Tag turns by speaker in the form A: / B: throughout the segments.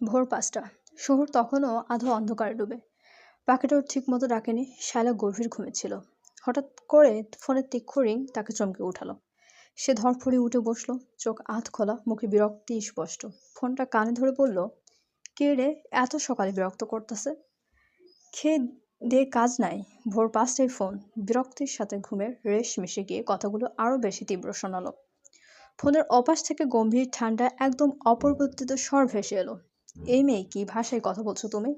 A: ভোর পাঁচটা। শহর তখনও আধো অন্ধকারে ডুবে। পাখিটাও ঠিক মতো ডাকেনি শায়লা গভীর ঘুমেছিল হঠাৎ করে ফোনের তীক্ষ্ণ রিং তাকে চমকে উঠালো। সে ধরফড়ি উঠে বসল, চোখ আধ খোলা, মুখে বিরক্তি স্পষ্ট। ফোনটা কানে ধরে বলল, কে রে, এত সকালে বিরক্ত করতেছে? খেয়ে দে কাজ নাই, ভোর পাঁচটায় ফোন। বিরক্তির সাথে ঘুমের রেশ মিশে গিয়ে কথাগুলো আরও বেশি তীব্র শোনালো। ফোনের অপাশ থেকে গম্ভীর ঠান্ডা একদম অপরিবর্তিত স্বর ভেসে এলো। এই মেয়ে কি ভাষায় কথা বলছো তুমি?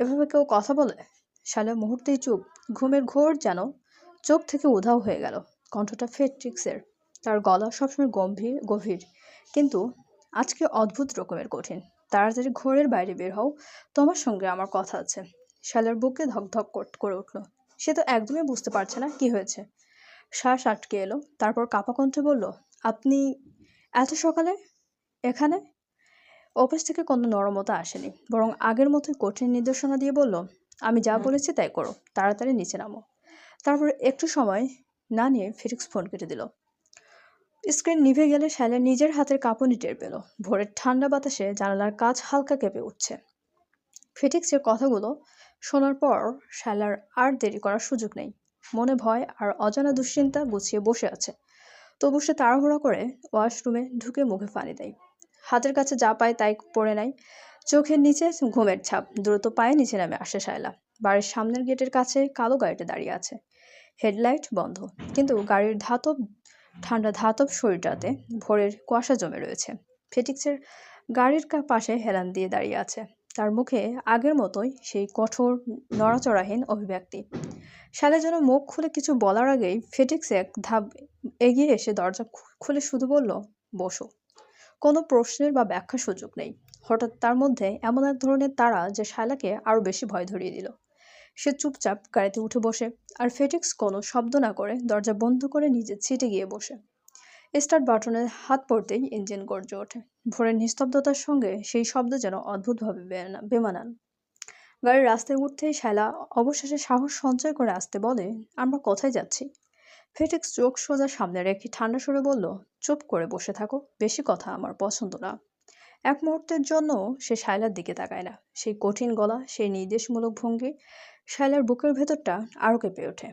A: এভাবে কেউ কথা বলে? শালা, মুহূর্তেই চুপ। ঘুমের ঘোর যেন চোখ থেকে উধাও হয়ে গেল। কণ্ঠটা ফেট্রিক্সের। তার গলা সবসময় গম্ভীর, গভীর। কিন্তু আজকে অদ্ভুত রকমের কঠিন। তাড়াতাড়ি ঘোরের বাইরে বের হও। তোমার সঙ্গে আমার কথা আছে। শালার বুকে ধকধক করে উঠল। সে তো একদমই বুঝতে পারছে না কি হয়েছে। শ্বাস আটকে এলো। তারপর কাপা কণ্ঠে বলল, আপনি এত সকালে এখানে? অফিস থেকে কোনো নরমতা আসেনি। বরং আগের মতোই কঠিন নির্দেশনা দিয়ে বলল আমি যা বলেছি তাই করো তাড়াতাড়ি নিচে নামো। তারপর একটু সময় না নিয়ে ফিরিক্স ফোন কেটে দিল। স্ক্রিন নিভে গেলে শ্যালা নিজের হাতের কাঁপুনি টের পেল। ভোরের ঠান্ডা বাতাসে জানালার কাজ হালকা কেঁপে উঠছে। ফিটিক্সের কথাগুলো শোনার পর শ্যালার আর দেরি করার সুযোগ নেই। মনে ভয় আর অজানা দুশ্চিন্তা গুছিয়ে বসে আছে। তবু সে তাড়াহুড়া করে ওয়াশরুমে ঢুকে মুখে পানি দেয়। হাতের কাছে যা পায় তাই পড়ে নেয় চোখের নিচে ঘুমের ছাপ, দ্রুত পায়ে নিচে নামে আসে শায়লা। বাড়ির সামনের গেটের কাছে কালো গাড়িটা দাঁড়িয়ে আছে। হেডলাইট বন্ধ, কিন্তু গাড়ির ধাতব, ঠান্ডা ধাতব শরীরটাতে ভোরের কুয়াশা জমে রয়েছে। ফেটিক্সের গাড়ির পাশে হেলান দিয়ে দাঁড়িয়ে আছে। তার মুখে আগের মতোই সেই কঠোর, নড়াচড়াহীন অভিব্যক্তি। শালে যেন মুখ খুলে কিছু বলার আগেই ফেটিক্স এক ধাপ এগিয়ে এসে দরজা খুলে শুধু বলল, বসো। কোনো প্রশ্নের বা ব্যাখ্যার সুযোগ নেই। হঠাৎ তার মধ্যে এমন এক ধরনের তারা যে শায়লাকে আরও বেশি ভয় ধরিয়ে দিল। সে চুপচাপ গাড়িতে উঠে বসে আর ফেটিক্স কোনো শব্দ না করে দরজা বন্ধ করে নিজের ছিটে গিয়ে বসে। স্টার্ট বাটনের হাত পড়তেই ইঞ্জিন গর্জে ওঠে। ভোরের নিস্তব্ধতার সঙ্গে সেই শব্দ যেন অদ্ভুতভাবে বেমানান। গাড়ির রাস্তায় উঠতেই শালা অবশেষে সাহস সঞ্চয় করে আসতে বলে, আমরা কোথায় যাচ্ছি? ফেটিক্স চোখ সোজা সামনে রেখে ঠান্ডা সরে বলল চুপ করে বসে থাকো, বেশি কথা আমার পছন্দ না। এক মুহূর্তের জন্য সে শায়লার দিকে তাকায় না। সেই কঠিন গলা, সেই নির্দেশমূলক ভঙ্গি শায়লার বুকের ভেতরটা আরও কেঁপে ওঠে।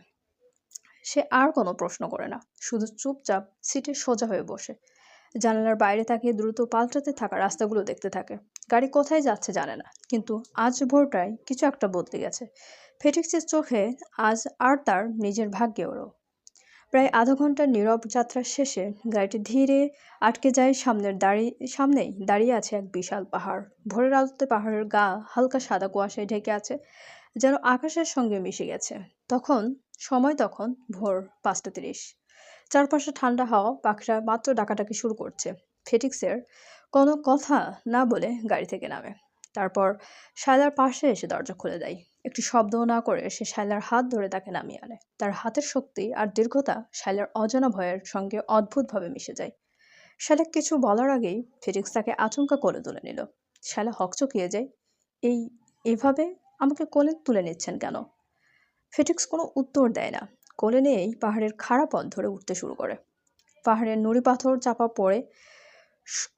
A: সে আর কোনো প্রশ্ন করে না, শুধু চুপচাপ সিটে সোজা হয়ে বসে। জানালার বাইরে তাকিয়ে দ্রুত পাল্টাতে থাকা রাস্তাগুলো দেখতে থাকে। গাড়ি কোথায় যাচ্ছে জানে না, কিন্তু আজ ভোরটায় কিছু একটা বদলে গেছে। ফেটিক্সের চোখে আজ আর তার নিজের ভাগ্যেরও প্রায় আধা ঘণ্টার নীরব যাত্রার শেষে গাড়িটি ধীরে আটকে যায় সামনের দাঁড়িয়ে সামনেই দাঁড়িয়ে আছে এক বিশাল পাহাড়। ভোরের আলোতে পাহাড়ের গা হালকা সাদা কুয়াশায় ঢেকে আছে, যেন আকাশের সঙ্গে মিশে গেছে। তখন, সময় তখন ভোর পাঁচটা তিরিশ। চারপাশে ঠান্ডা হাওয়া পাখিরা মাত্র ডাকাটাকি শুরু করছে। ফেটিক্সের কোনো কথা না বলে গাড়ি থেকে নামে। তারপর শায়লার পাশে এসে দরজা খুলে দেয়। একটি শব্দও না করে সে শায়লার হাত ধরে তাকে নামিয়ে আনে। তার হাতের শক্তি আর দীর্ঘতা শায়লার অজানা ভয়ের সঙ্গে অদ্ভুতভাবে মিশে যায়। শায়লা কিছু বলার আগেই ফিজিক্স তাকে আচমকা কোলে তুলে নিল। শায়লা হকচকিয়ে যায় এই, এভাবে আমাকে কোলে তুলে নিচ্ছেন কেন? ফিটিক্স কোনো উত্তর দেয় না। কোলে নিয়েই পাহাড়ের খাড়া পথ ধরে উঠতে শুরু করে। পাহাড়ের নুড়ি পাথর চাপা পড়ে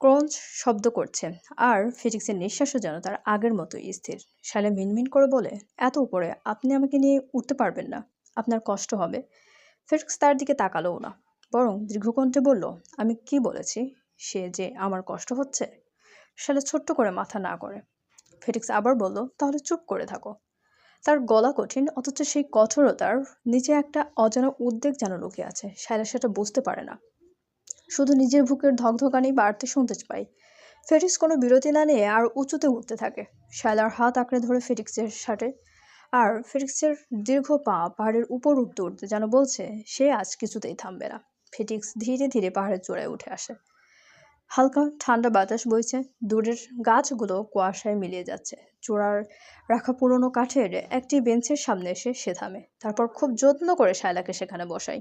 A: ক্রঞ্চ শব্দ করছে। আর ফিজিক্সের নিঃশ্বাসও যেন তার আগের মতোই স্থির। শালে মিনমিন করে বলে, এত উপরে, আপনি আমাকে নিয়ে উঠতে পারবেন না। আপনার কষ্ট হবে ফিজিক্স তার দিকে তাকালোও না, বরং দীর্ঘকণ্ঠে বলল, আমি কি বলেছি? সে যে আমার কষ্ট হচ্ছে? শালে ছোট্ট করে মাথা না করে ফিটিক্স আবার বলল, তাহলে চুপ করে থাকো তার গলা কঠিন, অথচ সেই কঠোরতার নিচে একটা অজানা উদ্বেগ যেন লুকিয়ে আছে। শায়লা সেটা বুঝতে পারে না। শুধু নিজের বুকের ধকধকানি বাড়তে শুনতে পাই। ফেটিক্স কোনো বিরতি না নিয়ে আর উঁচুতে উঠতে থাকে। শায়লার হাত আঁকড়ে ধরে ফেটিক্সের শার্টে। আর ফেটিক্সের দীর্ঘ পা পাহাড়ের উপর উঠতে উঠতে যেন বলছে, সে আজ কিছুতেই থামবে না। ফেটিক্স ধীরে ধীরে পাহাড়ের চূড়ায় উঠে আসে। হালকা ঠান্ডা বাতাস বইছে। দূরের গাছগুলো কুয়াশায় মিলিয়ে যাচ্ছে। চূড়ার রাখা পুরনো কাঠের একটি বেঞ্চের সামনে এসে সে থামে। তারপর খুব যত্ন করে শায়লাকে সেখানে বসাই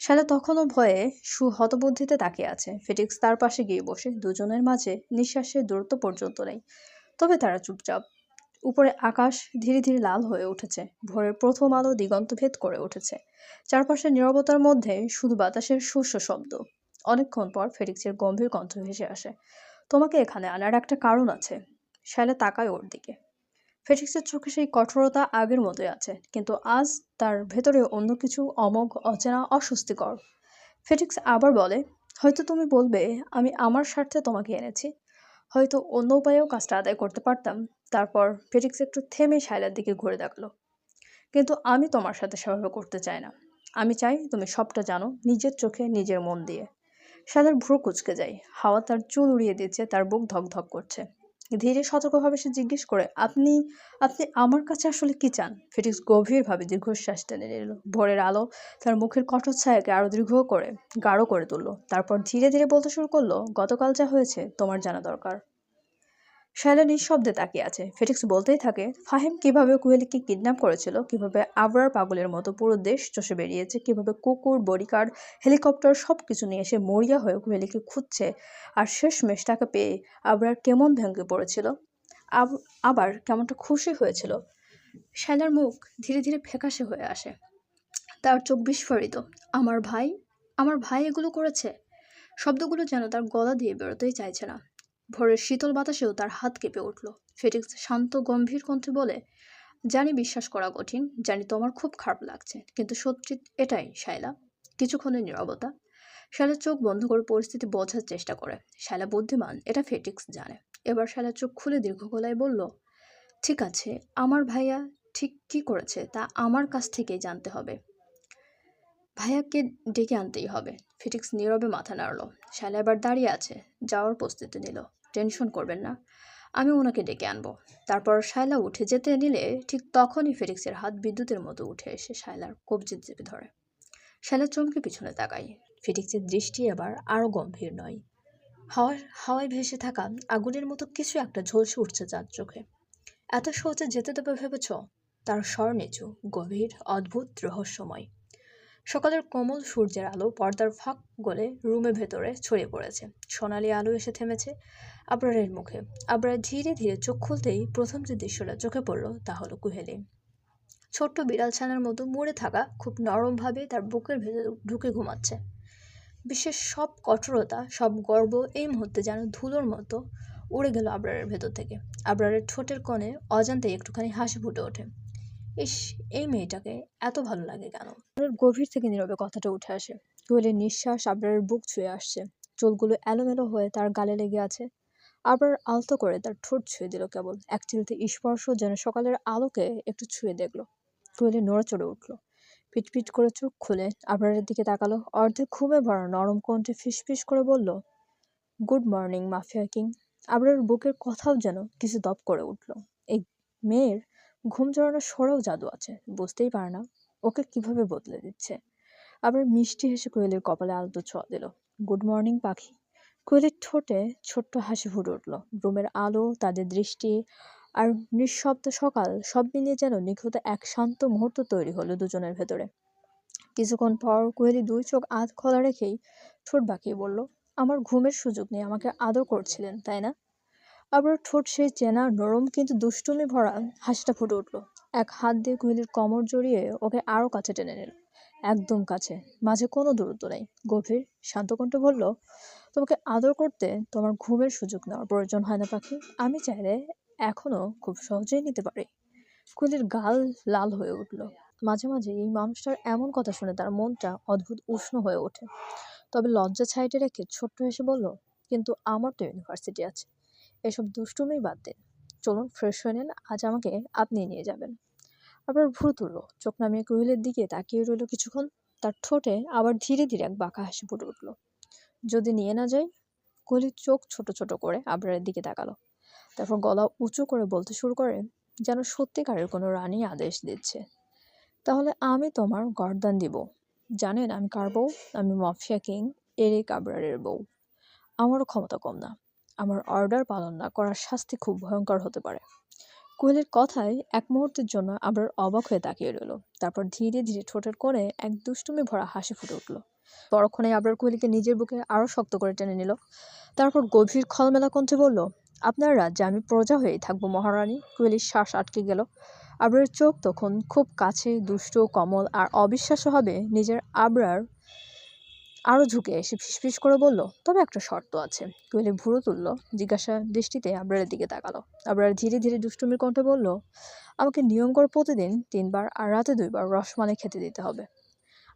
A: শায়লা তখনও ভয়ে সু হতবুদ্ধিতে তাকিয়ে আছে। ফিটিক্স তার পাশে গিয়ে বসে, দুজনের মাঝে নিঃশ্বাসের দূরত্ব পর্যন্ত নেই। তবে তারা চুপচাপ। উপরে আকাশ ধীরে ধীরে লাল হয়ে উঠেছে। ভোরের প্রথম আলো দিগন্ত ভেদ করে উঠেছে। চারপাশের নিরবতার মধ্যে শুধু বাতাসের শস্য শব্দ। অনেকক্ষণ পর ফেরিক্সের গম্ভীর কণ্ঠ ভেসে আসে। তোমাকে এখানে আনার একটা কারণ আছে। শায়লা তাকায় ওর দিকে। ফেটিক্সের চোখে সেই কঠোরতা আগের মতোই আছে, কিন্তু আজ তার ভেতরে অন্য কিছু অমোঘ, অচেনা, অস্বস্তিকর। ফেটিক্স আবার বলে, হয়তো তুমি বলবে, আমি আমার স্বার্থে তোমাকে এনেছি। হয়তো অন্য উপায়েও কাজটা আদায় করতে পারতাম। তারপর ফেটিক্স একটু থেমে শায়লার দিকে ঘুরে দেখল। কিন্তু আমি তোমার সাথে সেভাবে করতে চাই না। আমি চাই তুমি সবটা জানো, নিজের চোখে, নিজের মন দিয়ে। শায়লার ভ্রু কুচকে যায়। হাওয়া তার চুল উড়িয়ে দিচ্ছে, তার বুক ধকধক করছে। ধীরে, সতর্কভাবে সে জিজ্ঞেস করে, আপনি আপনি আমার কাছে আসলে কি চান? ফিটিক্স গভীরভাবে দীর্ঘশ্বাস টেনে নিল। ভোরের আলো তার মুখের কঠোর ছায়াকে আরও দীর্ঘ করে, গাঢ় করে তুললো। তারপর ধীরে ধীরে বলতে শুরু করল, গতকাল যা হয়েছে তোমার জানা দরকার। শায়লা নিঃশব্দে তাকিয়ে আছে। ফেটিক্স বলতেই থাকে, ফাহিম কীভাবে কুহেলিকে কিডন্যাপ করেছিল, কীভাবে আবরার পাগলের মতো পুরো দেশ চষে বেরিয়েছে, কীভাবে কুকুর, বডিকার, হেলিকপ্টার সব কিছু নিয়ে এসে মরিয়া হয়ে কুহেলিকে খুঁজছে, আর শেষমেশ তাকে পেয়ে আবরার কেমন ভেঙে পড়েছিল আবার কেমনটা খুশি হয়েছিল? শ্যালার মুখ ধীরে ধীরে ফ্যাকাশে হয়ে আসে। তার চোখ বিস্ফোরিত। আমার ভাই আমার ভাই এগুলো করেছে? শব্দগুলো যেন তার গলা দিয়ে বেরোতেই চাইছে না। ভোরের শীতল বাতাসেও তার হাত কেঁপে উঠল। ফেটিক্স শান্ত, গম্ভীর কণ্ঠে বলে, জানি বিশ্বাস করা কঠিন, জানি তোমার খুব খারাপ লাগছে, কিন্তু সত্যি এটাই, শায়লা। কিছুক্ষণের নিরবতা। শায়লা চোখ বন্ধ করে পরিস্থিতি বোঝার চেষ্টা করে। শায়লা বুদ্ধিমান, এটা ফেটিক্স জানে। এবার শায়লা চোখ খুলে দীর্ঘ গলায় বলল, ঠিক আছে, আমার ভাইয়া ঠিক কি করেছে তা আমার কাছ থেকেই জানতে হবে। ভাইয়াকে ডেকে আনতেই হবে। ফিটিক্স নীরবে মাথা নাড়ল। শায়লা এবার দাঁড়িয়ে আছে, যাওয়ার প্রস্তুতি নিল। টেনশন করবেন না, আমি ওনাকে ডেকে আনব। তারপর শায়লা উঠে যেতে নিলে ঠিক তখনই ফেরিক্সের হাত বিদ্যুতের মতো উঠে এসে শায়লার কবজিত চেপে ধরে। শায়লা চমকে পিছনে তাকাই ফিটিক্সের দৃষ্টি এবার আরও গম্ভীর নয়। হাওয়ার হাওয়ায় ভেসে থাকা আগুনের মতো কিছু একটা ঝলসে উঠছে যার চোখে। এত সহজে যেতে দেবে ভেবেছ? তার স্বর নিচু, গভীর, অদ্ভুত রহস্যময়। সকালের কোমল সূর্যের আলো পর্দার ফাঁক গলে রুমের ভেতরে ছড়িয়ে পড়েছে। সোনালি আলো এসে থেমেছে আবরারের মুখে। আবরার ধীরে ধীরে চোখ খুলতেই প্রথম যে দৃশ্যটা চোখে পড়ল তা হলো কুহেলি। ছোট্ট বিড়াল ছানার মতো মরে থাকা খুব নরমভাবে তার বুকের ভেতরে ঢুকে ঘুমাচ্ছে। বিশ্বের সব কঠোরতা, সব গর্ব এই মুহূর্তে যেন ধুলোর মতো উড়ে গেল আবরারের ভেতর থেকে। আবরারের ঠোঁটের কোণে অজান্তে একটুখানি হাসি ফুটে ওঠে। ইস, এই মেয়েটাকে এত ভালো লাগে কেন? গভীর থেকে নীরবে কথাটা উঠে আসে। কোয়েলের নিঃশ্বাস আবরারের বুক ছুঁয়ে আসছে। চুলগুলো এলোমেলো হয়ে তার গালে লেগে আছে। আবার আলতো করে তার ঠোঁট ছুঁয়ে দিল কেবল। এক চিলতে স্পর্শ যেন সকালের আলোকে একটু ছুঁয়ে দেখল। কোয়েলে নড়ে চড়ে উঠল। পিটপিট করে চোখ খুলে আবরারের দিকে তাকালো। অর্ধেক ঘুমে ভরা নরম কণ্ঠে ফিসফিস করে বলল, good morning, mafia king. Abrar বুকের কথাও যেন কিছু দপ করে উঠল। এই মেয়ের ঘুম জড়ানোর সরেও জাদু আছে, বুঝতেই পারে না। ওকে কীভাবে বদলে দিচ্ছে? আবার মিষ্টি হেসে কোয়েলের কপালে আলতো ছোঁয়া দিল। গুড মর্নিং, পাখি। কোয়েলের ঠোঁটে ছোট্ট হাসি ফুটে উঠল। রুমের আলো, তাদের দৃষ্টি আর নিঃশব্দ সকাল, সব মিলিয়ে যেন নিখুঁত এক শান্ত মুহূর্ত তৈরি হলো দুজনের ভেতরে। কিছুক্ষণ পর কোয়েলি দুই চোখ আধ খোলা রেখেই ঠোঁট বাঁকিয়ে বলল, আমার ঘুমের সুযোগ নেই, আমাকে আদর করছিলেন, তাই না? আবার ঠোঁট সেই চেনা, নরম কিন্তু দুষ্টুমি ভরা হাসিটা ফুটে উঠল। এক হাত দিয়ে কোহলির কোমর জড়িয়ে ওকে আরও কাছে টেনে নিল। একদম কাছে, মাঝে কোনো দূরত্ব নেই। গভীর, শান্ত কণ্ঠে বলল, তোমাকে আদর করতে তোমার ঘুমের সুযোগ নেওয়ার প্রয়োজন হয় না পাখি। আমি চাইলে এখনও খুব সহজেই নিতে পারি। কোহলির গাল লাল হয়ে উঠল। মাঝে মাঝে এই মানুষটার এমন কথা শুনে তার মনটা অদ্ভুত উষ্ণ হয়ে ওঠে। তবে লজ্জা ছাইটে রেখে ছোট্ট হেসে বলল, কিন্তু আমার তো ইউনিভার্সিটি আছে। এসব দুষ্টুমি বাদ দিন। চলুন ফ্রেশ হয়ে নেন, আজ আমাকে আপনি নিয়ে যাবেন। আবার ভ্রু তুললো, চোখ নামিয়ে কোহিলের দিকে তাকিয়ে রইল কিছুক্ষণ, তার ঠোঁটে আবার ধীরে ধীরে এক বাঁকা হাসি ফুটে উঠল। যদি নিয়ে না যাই? কোহলির চোখ ছোট ছোট করে আবরারের দিকে তাকালো। তারপর গলা উঁচু করে বলতে শুরু করে, যেন সত্যিকারের কোনো রানী আদেশ দিচ্ছে। তাহলে আমি তোমার গরদান দিব। জানেন আমি কার বউ? আমি মাফিয়া কিং, এরিক আবরারের বউ। আমারও ক্ষমতা কম না। আমার অর্ডার পালন না করার শাস্তি খুব ভয়ঙ্কর হতে পারে। কোহলির কথায় এক মুহূর্তের জন্য আবার অবাক হয়ে তাকিয়ে রইল। তারপর ধীরে ধীরে ঠোঁটের কোণে এক দুষ্টুমি ভরা হাসি ফুটে উঠল। পরক্ষণে আবার কোহলিকে নিজের বুকে আরও শক্ত করে টেনে নিল। তারপর গভীর খলমেলা কণ্ঠে বলল, আপনার রাজ্যে আমি প্রজা হয়েই থাকব মহারানী? কোহলির শ্বাস আটকে গেল। আবরার চোখ তখন খুব কাছে, দুষ্ট, কমল আর অবিশ্বাস্য হবে নিজের আবরার আরও ঝুঁকে এসে ফিসফিস করে বলল, তবে একটা শর্ত আছে। কোয়েলি ভুরু তুলল, জিজ্ঞাসা দৃষ্টিতে আবরারের দিকে তাকালো। আবরার ধীরে ধীরে দুষ্টুমির কণ্ঠে বলল, আমাকে নিয়ম করে প্রতিদিন, তিনবার আর রাতে দুইবার রসমালাই খেতে দিতে হবে।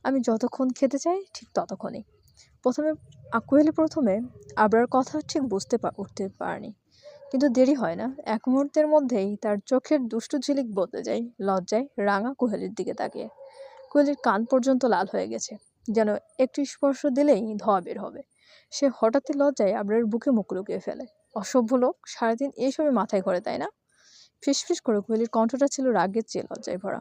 A: আমি যতক্ষণ খেতে চাই, ঠিক ততক্ষণই। প্রথমে কোয়েলি প্রথমে, আবরার কথা ঠিক বুঝতে উঠতে পারেনি। কিন্তু দেরি হয় না। এক মুহূর্তের মধ্যেই তার চোখের দুষ্টু ঝিলিক বদলে যায়, লজ্জায় রাঙা কোহেলির দিকে তাকিয়ে। কোয়েলির কান পর্যন্ত লাল হয়ে গেছে। যেন একটি স্পর্শ দিলেই ধোয়া বের হবে। সে হঠাৎই লজ্জায় আবরার বুকে মুখ লুকিয়ে ফেলে। অসভ্য লোক, সারাদিন এইসবে মাথায় ঘরে তাই না? ফিসফিস করে কোয়েলির কণ্ঠটা ছিল রাগের চেয়ে লজ্জায় ভরা।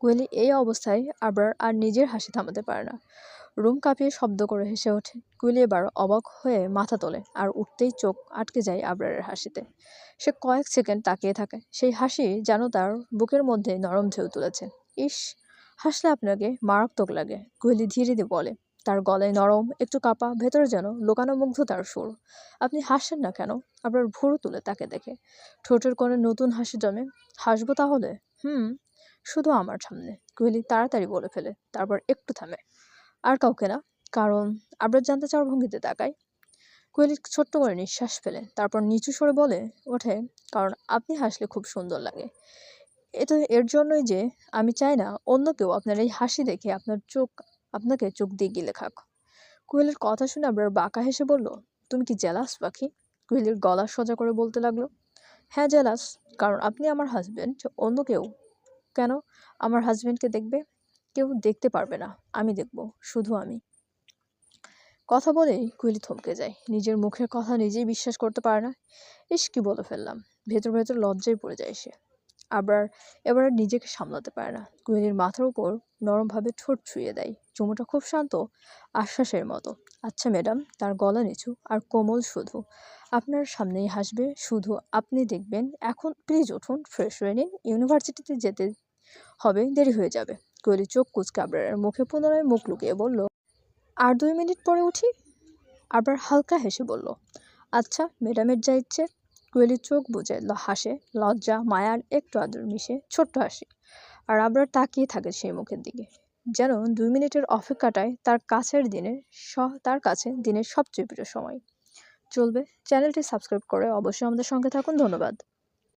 A: কোয়েলি এই অবস্থায় আবরার আর নিজের হাসি থামাতে পারে না। রুম কাঁপিয়ে শব্দ করে হেসে ওঠে। কুইলি এবার অবাক হয়ে মাথা তোলে আর উঠতেই চোখ আটকে যায় আবরারের হাসিতে। সে কয়েক সেকেন্ড তাকিয়ে থাকে। সেই হাসি যেন তার বুকের মধ্যে নরম ঢেউ তুলেছে। ইস হাসলে আপনাকে মারাত্মক লাগে। কোহলি ধীরে ধীরে বলে, তার গলায় নরম, একটু কাপা, ভেতরে যেন লোকানো মুগ্ধ তার সুর। আপনি হাসেন না কেন? আপনার ভুরু তুলে তাকে দেখে। ঠোঁটের কোণে নতুন হাসি জমে, হাসবো তাহলে? হুম, শুধু আমার সামনে। কোহলি তাড়াতাড়ি বলে ফেলে, তারপর একটু থামে। আর কাউকে না, কারণ আবরার জানতে চাওয়ার ভঙ্গিতে তাকায় কোয়েলি ছোট্ট করে নিঃশ্বাস ফেলে, তারপর নিচু সরে বলে, ওঠে, কারণ আপনি হাসলে খুব সুন্দর লাগে। এটা এর জন্যই যে আমি চাই না অন্য কেউ আপনার এই হাসি দেখে আপনার চোখ, আপনাকে চোখ দিয়ে গিলে খাক। কোয়েলের কথা শুনে আবার বাঁকা হেসে বলল, তুমি কি জেলাস পাখি? কোয়েলের গলা সোজা করে বলতে লাগল হ্যাঁ জেলাস কারণ আপনি আমার হাজব্যান্ড অন্য কেউ। কেন? আমার হাজব্যান্ডকে দেখবে? কেউ দেখতে পারবে না, আমি দেখব, শুধু আমি। কথা বলেই কুইলি থমকে যায়। নিজের মুখের কথা নিজেই বিশ্বাস করতে পারে না। ইস, কি বলে ফেললাম। ভেতর ভেতর লজ্জায় পড়ে যায় সে। আবার এবার আর নিজেকে সামলাতে পারে না। কুইলির মাথার উপর নরমভাবে ঠোঁট ছুঁয়ে দেয়। চুমুটা খুব শান্ত, আশ্বাসের মতো। আচ্ছা ম্যাডাম, তার গলা নিচু আর কোমল শুধু। আপনার সামনেই হাসবে। শুধু আপনি দেখবেন। এখন প্লিজ উঠুন ফ্রেশ হয়ে নিন। ইউনিভার্সিটিতে যেতে হবে, দেরি হয়ে যাবে। কোয়েলি চোখ কুচকে আবরারের মুখে পুনরায় মুখ লুকিয়ে বলল, আর দুই মিনিট পরে উঠি? আবার হালকা হেসে বলল আচ্ছা ম্যাডামের যা ইচ্ছে কোয়েলির চোখ বুঝে হাসে। লজ্জা, মায়ার একটু আদর মিশে ছোট্ট হাসি। আর আবার তাকিয়ে থাকে সেই মুখের দিকে। যেন দুই মিনিটের অপেক্ষাটায় তার কাছের দিনের তার কাছে দিনের সবচেয়ে প্রিয় সময়। চলবে। চ্যানেলটি সাবস্ক্রাইব করে অবশ্যই আমাদের সঙ্গে থাকুন। ধন্যবাদ।